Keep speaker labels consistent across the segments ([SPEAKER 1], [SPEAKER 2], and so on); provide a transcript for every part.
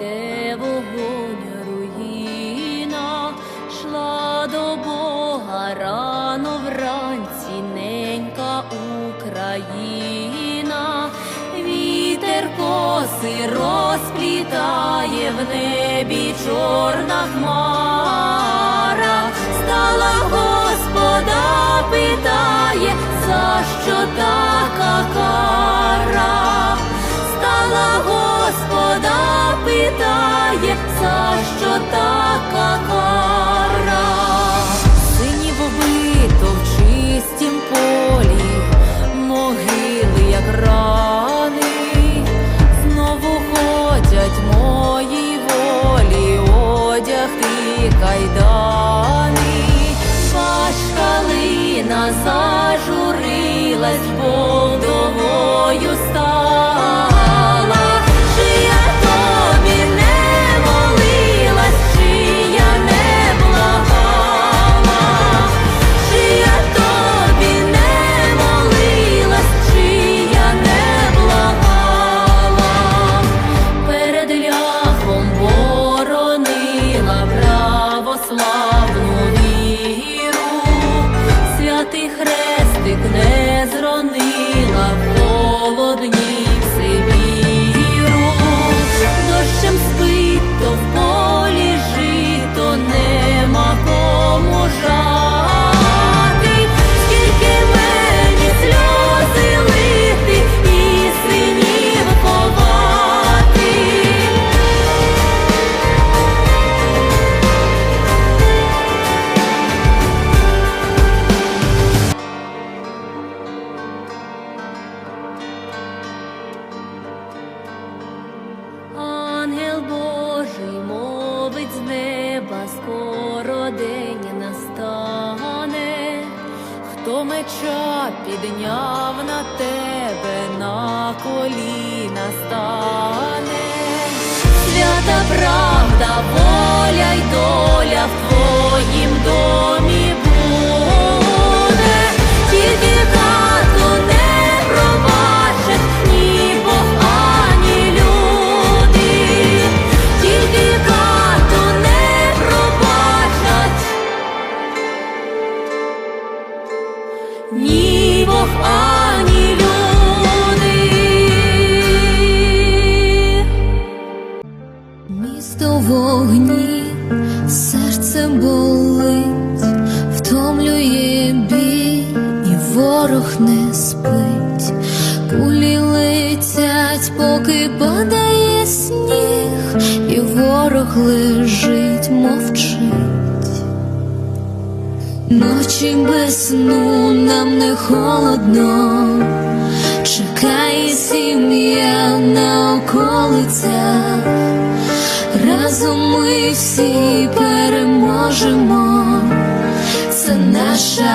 [SPEAKER 1] де вогонь руїна, шла до Бога рано вранці, ненька Україна, вітер коси розплітає в небі чорна хмара, стала Господа, питає, за що така кара? Питає, за що така хто підняв на тебе, на коліна стане, свята правда, воля й доля в твоїм домі не
[SPEAKER 2] спить, кулі летять, поки падає сніг, і ворог лежить, мовчить. Ночі без сну нам не холодно, чекає сім'я на околицях. Разом ми всі переможемо, наша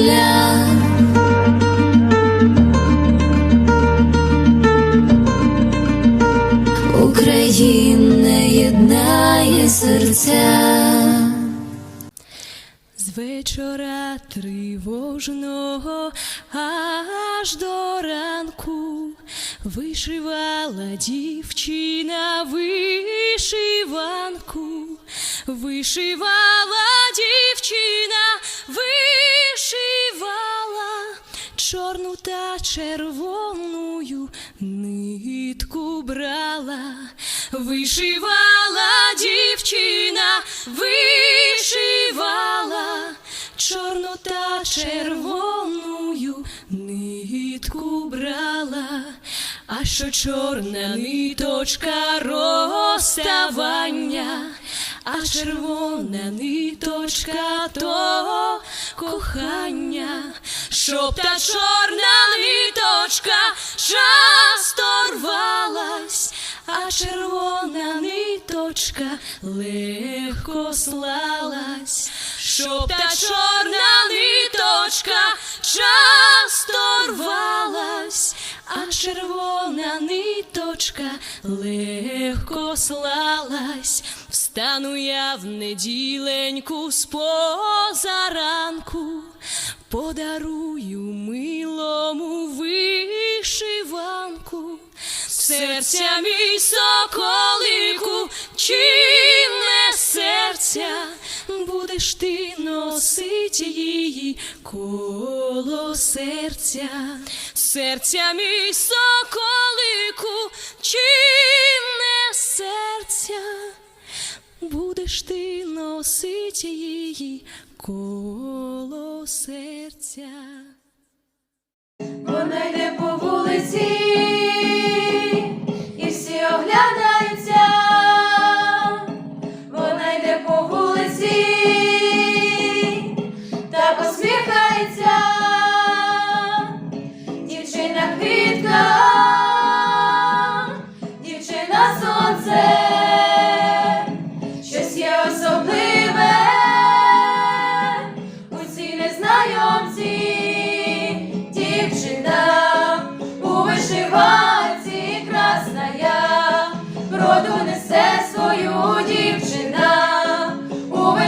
[SPEAKER 2] Земля. Україна єднає серця.
[SPEAKER 3] З вечора тривожного аж до ранку вишивала дівчина вишиванку, вишивала дівчина, вишивала чорну та червоную нитку брала, вишивала дівчина, вишивала чорну та червоную нитку брала, а що чорна ниточка розставання, а червона ниточка то кохання, щоб та чорна ниточка часто рвалась, а червона ниточка легко слалась, щоб та чорна ниточка часто рвалась, а червона ниточка легко слалась. Встану я в неділеньку з позаранку, подарую милому вишиванку, серця мій соколику, чим не серця, будеш ти носить її коло серця, серця мій соколику, чим не серця, будеш ти носить її коло серця.
[SPEAKER 4] Вона йде по вулиці, і всі оглядаються. Вона йде по вулиці, та посміхається. Дівчина квітка, дівчина сонце,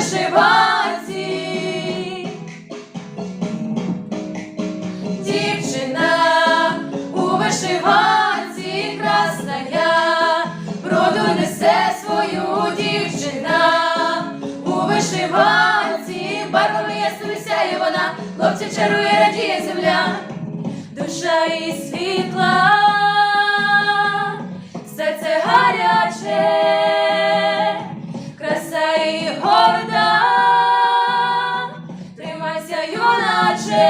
[SPEAKER 4] вишиванці. Дівчина у вишиванці красна я. Роду несе свою дівчина. У вишиванці барвами ясними сяє вона, хлопців чарує, радіє земля, душа і світла, серце гаряче, тримайся, юначе,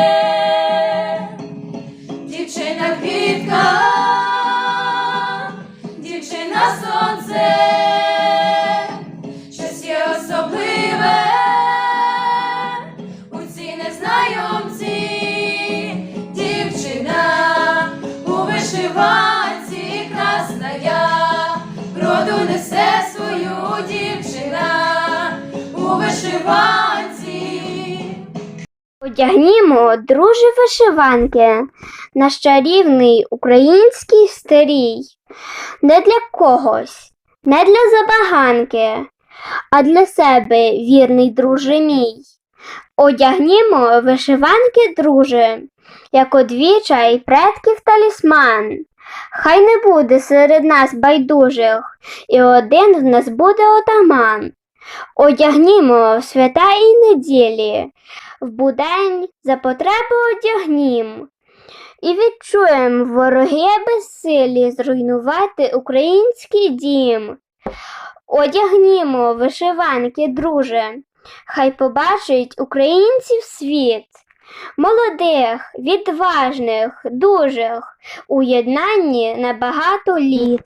[SPEAKER 4] дівчина квітка, дівчина сонце, щось є особливе. У цій незнайомці, дівчина. У вишиванці красна я, роду несе свою дівчина. У вишиванці.
[SPEAKER 5] Одягнімо, друже, вишиванки, наш чарівний український старій, не для когось, не для забаганки, а для себе, вірний друже мій. Одягнімо вишиванки, друже, як одвічай предків талісман. Хай не буде серед нас байдужих, і один в нас буде отаман. Одягнімо свята і неділі, в будень за потреби одягнім. І відчуєм вороги безсилі зруйнувати український дім. Одягнімо вишиванки, друже, хай побачить українців світ, молодих, відважних, дужих, у єднанні на багато літ.